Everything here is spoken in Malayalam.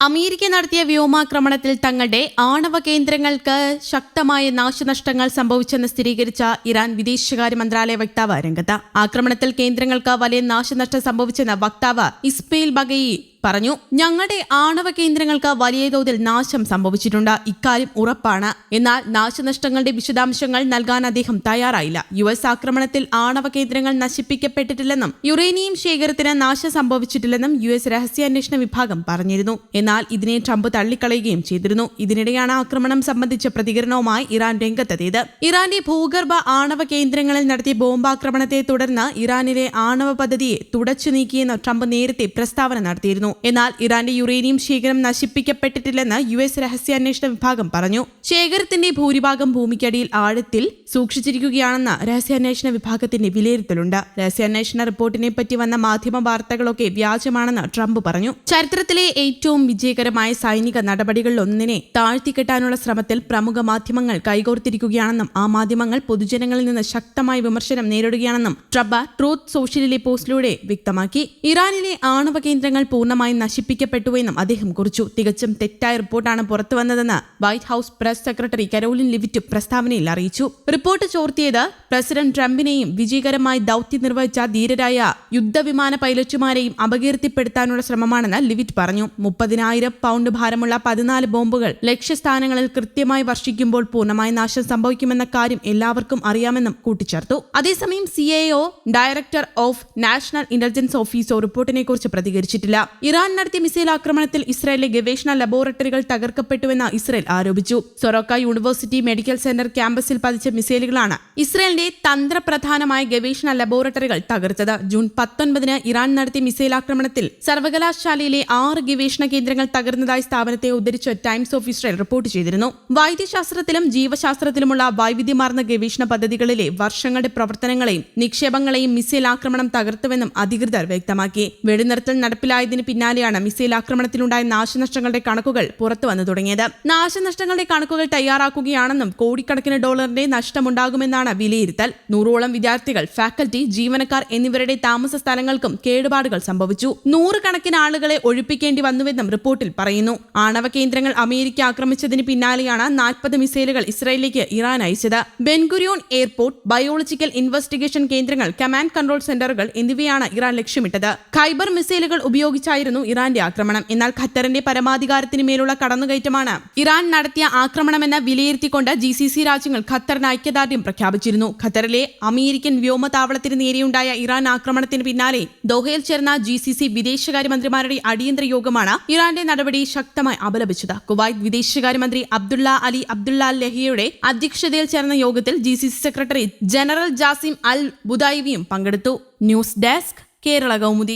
അമേരിക്ക നടത്തിയ വ്യോമാക്രമണത്തിൽ തങ്ങളുടെ ആണവ കേന്ദ്രങ്ങൾക്ക് ശക്തമായ നാശനഷ്ടങ്ങൾ സംഭവിച്ചെന്ന് സ്ഥിരീകരിച്ച ഇറാൻ വിദേശകാര്യ മന്ത്രാലയ വക്താവ് രംഗത്ത്. ആക്രമണത്തിൽ കേന്ദ്രങ്ങൾക്ക് വലിയ നാശനഷ്ടം സംഭവിച്ചെന്ന് വക്താവ് ഇസ്പെയിൽ ബഗയി പറഞ്ഞു ഞങ്ങളുടെ ആണവ കേന്ദ്രങ്ങൾക്ക് വലിയ തോതിൽ നാശം സംഭവിച്ചിട്ടുണ്ട്. ഇക്കാര്യം ഉറപ്പാണ്. എന്നാൽ നാശനഷ്ടങ്ങളുടെ വിശദാംശങ്ങൾ നൽകാൻ അദ്ദേഹം തയ്യാറായില്ല. യു എസ് ആക്രമണത്തിൽ ആണവ കേന്ദ്രങ്ങൾ നശിപ്പിക്കപ്പെട്ടിട്ടില്ലെന്നും യുറേനിയം ശേഖരത്തിന് നാശം സംഭവിച്ചിട്ടില്ലെന്നും യു എസ് രഹസ്യാന്വേഷണ വിഭാഗം പറഞ്ഞിരുന്നു. എന്നാൽ ഇതിനെ ട്രംപ് തള്ളിക്കളയുകയും ചെയ്തിരുന്നു. ഇതിനിടെയാണ് ആക്രമണം സംബന്ധിച്ച പ്രതികരണവുമായി ഇറാൻ രംഗത്തെത്തിയത്. ഇറാന്റെ ഭൂഗർഭ ആണവ കേന്ദ്രങ്ങളിൽ നടത്തിയ ബോംബാക്രമണത്തെ തുടർന്ന് ഇറാനിലെ ആണവ പദ്ധതിയെ തുടച്ചു നീക്കിയെന്ന് ട്രംപ് നേരത്തെ പ്രസ്താവന നടത്തിയിരുന്നു. എന്നാൽ ഇറാന്റെ യുറേനിയം ശേഖരം നശിപ്പിക്കപ്പെട്ടിട്ടില്ലെന്ന് യു എസ് രഹസ്യാന്വേഷണ വിഭാഗം പറഞ്ഞു. ശേഖരത്തിന്റെ ഭൂരിഭാഗം ഭൂമിക്കടിയിൽ ആഴത്തിൽ സൂക്ഷിച്ചിരിക്കുകയാണെന്ന് രഹസ്യാന്വേഷണ വിഭാഗത്തിന്റെ വിലയിരുത്തലുണ്ട്. രഹസ്യാന്വേഷണ റിപ്പോർട്ടിനെ പറ്റി വന്ന മാധ്യമ വാർത്തകളൊക്കെ വ്യാജമാണെന്ന് ട്രംപ് പറഞ്ഞു. ചരിത്രത്തിലെ ഏറ്റവും വിജയകരമായ സൈനിക നടപടികളിലൊന്നിനെ താഴ്ത്തിക്കെട്ടാനുള്ള ശ്രമത്തിൽ പ്രമുഖ മാധ്യമങ്ങൾ കൈകോർത്തിരിക്കുകയാണെന്നും ആ മാധ്യമങ്ങൾ പൊതുജനങ്ങളിൽ നിന്ന് ശക്തമായ വിമർശനം നേരിടുകയാണെന്നും ട്രംപ് ട്രൂത്ത് സോഷ്യലിലെ പോസ്റ്റിലൂടെ വ്യക്തമാക്കി. ഇറാനിലെ ആണവ കേന്ദ്രങ്ങൾ പൂർണമായും നശിപ്പിക്കപ്പെട്ടുവെന്നും അദ്ദേഹം കുറിച്ചു. തികച്ചും തെറ്റായ റിപ്പോർട്ടാണ് പുറത്തു പുറത്തുവന്നതെന്ന് White House press secretary Karoline Leavitt പ്രസ്താവനയിൽ അറിയിച്ചു. റിപ്പോർട്ട് ചോർത്തിയത് പ്രസിഡന്റ് ട്രംപിനെയും വിജയകരമായി ദൌത്യം നിർവഹിച്ച ധീരരായ യുദ്ധവിമാന പൈലറ്റുമാരെയും അപകീർത്തിപ്പെടുത്താനുള്ള ശ്രമമാണെന്ന് ലിവിറ്റ് പറഞ്ഞു. മുപ്പതിനായിരം പൗണ്ട് ഭാരമുള്ള പതിനാല് ബോംബുകൾ ലക്ഷ്യസ്ഥാനങ്ങളിൽ കൃത്യമായി വർഷിക്കുമ്പോൾ പൂർണമായ നാശം സംഭവിക്കുമെന്ന കാര്യം എല്ലാവർക്കും അറിയാമെന്നും കൂട്ടിച്ചേർത്തു. അതേസമയം C director of national intelligence ഓഫീസോ റിപ്പോർട്ടിനെ കുറിച്ച് പ്രതികരിച്ചിട്ടില്ല. ഇറാൻ നടത്തിയ മിസൈൽ ആക്രമണത്തിൽ ഇസ്രായേലിലെ ഗവേഷണ ലബോറട്ടറികൾ തകർക്കപ്പെട്ടുവെന്ന് ഇസ്രായേൽ ആരോപിച്ചു. സൊറോക്ക യൂണിവേഴ്സിറ്റി മെഡിക്കൽ സെന്റർ ക്യാമ്പസിൽ പതിച്ച മിസൈലുകളാണ് ഇസ്രയേലിന്റെ തന്ത്രപ്രധാനമായ ഗവേഷണ ലബോറട്ടറികൾ തകർത്തത്. ജൂൺ പത്തൊൻപതിന് ഇറാൻ നടത്തിയ മിസൈൽ ആക്രമണത്തിൽ സർവകലാശാലയിലെ ആറ് ഗവേഷണ കേന്ദ്രങ്ങൾ തകർന്നതായി സ്ഥാപനത്തെ ഉദ്ധരിച്ച് ടൈംസ് ഓഫ് ഇസ്രയേൽ റിപ്പോർട്ട് ചെയ്തിരുന്നു. വൈദ്യശാസ്ത്രത്തിലും ജീവശാസ്ത്രത്തിലുമുള്ള വൈവിധ്യമാർന്ന ഗവേഷണ പദ്ധതികളിലെ വർഷങ്ങളുടെ പ്രവർത്തനങ്ങളെയും നിക്ഷേപങ്ങളെയും മിസൈൽ ആക്രമണം തകർത്തുവെന്നും അധികൃതർ വ്യക്തമാക്കി. വെടിനിർത്തൽ നടപ്പിലായതിന് പിന്നാലെയാണ് മിസൈൽ ആക്രമണത്തിലുണ്ടായ നാശനഷ്ടങ്ങളുടെ കണക്കുകൾ പുറത്തുവന്നു തുടങ്ങിയത്. തുടങ്ങിയത് നാശനഷ്ടങ്ങളുടെ കണക്കുകൾ തയ്യാറാക്കുകയാണെന്നും കോടിക്കണക്കിന് ഡോളറിന്റെ നഷ്ടമുണ്ടാകുമെന്നാണ് വിലയിരുത്തൽ. നൂറോളം വിദ്യാർത്ഥികൾ ഫാക്കൽറ്റി ജീവനക്കാർ എന്നിവരുടെ താമസ സ്ഥലങ്ങൾക്കും കേടുപാടുകൾ സംഭവിച്ചു. നൂറുകണക്കിന് ആളുകളെ ഒഴിപ്പിക്കേണ്ടി വന്നുവെന്നും റിപ്പോർട്ടിൽ പറയുന്നു. ആണവ കേന്ദ്രങ്ങൾ അമേരിക്ക ആക്രമിച്ചതിന് പിന്നാലെയാണ് നാൽപ്പത് മിസൈലുകൾ ഇസ്രായേലിലേക്ക് ഇറാൻ അയച്ചത്. Ben Gurion airport biological investigation കേന്ദ്രങ്ങൾ കമാൻഡ് കൺട്രോൾ സെന്ററുകൾ എന്നിവയാണ് ഇറാൻ ലക്ഷ്യമിട്ടത്. ഖൈബർ മിസൈലുകൾ ഉപയോഗിച്ചായിരുന്നു ഇറാന്റെ ആക്രമണം. എന്നാൽ ഖത്തറിന്റെ പരമാധികാരത്തിന് മേലുള്ള കടന്നുകയറ്റമാണ് ഇറാൻ നടത്തിയ ആക്രമണമെന്ന് വിലയിരുത്തിക്കൊണ്ട് ജി സി സി രാജ്യങ്ങൾ ഖത്തറിന് ഐക്യദാർഢ്യം പ്രഖ്യാപിച്ചിരുന്നു. ഖത്തറിലെ അമേരിക്കൻ വ്യോമതാവളത്തിന് നേരെയുണ്ടായ ഇറാൻ ആക്രമണത്തിന് പിന്നാലെ ദോഹയിൽ ചേർന്ന ജി സി സി വിദേശകാര്യമന്ത്രിമാരുടെ അടിയന്തര യോഗമാണ് ഇറാന്റെ നടപടി ശക്തമായി അപലപിച്ചത്. കുവൈത്ത് വിദേശകാര്യമന്ത്രി അബ്ദുള്ള അലി അബ്ദുള്ള ലഹിയയുടെ അധ്യക്ഷതയിൽ ചേർന്ന യോഗത്തിൽ G C C secretary general Jasim Al ബുദായിവിയും പങ്കെടുത്തു. News desk Kerala Kaumudi.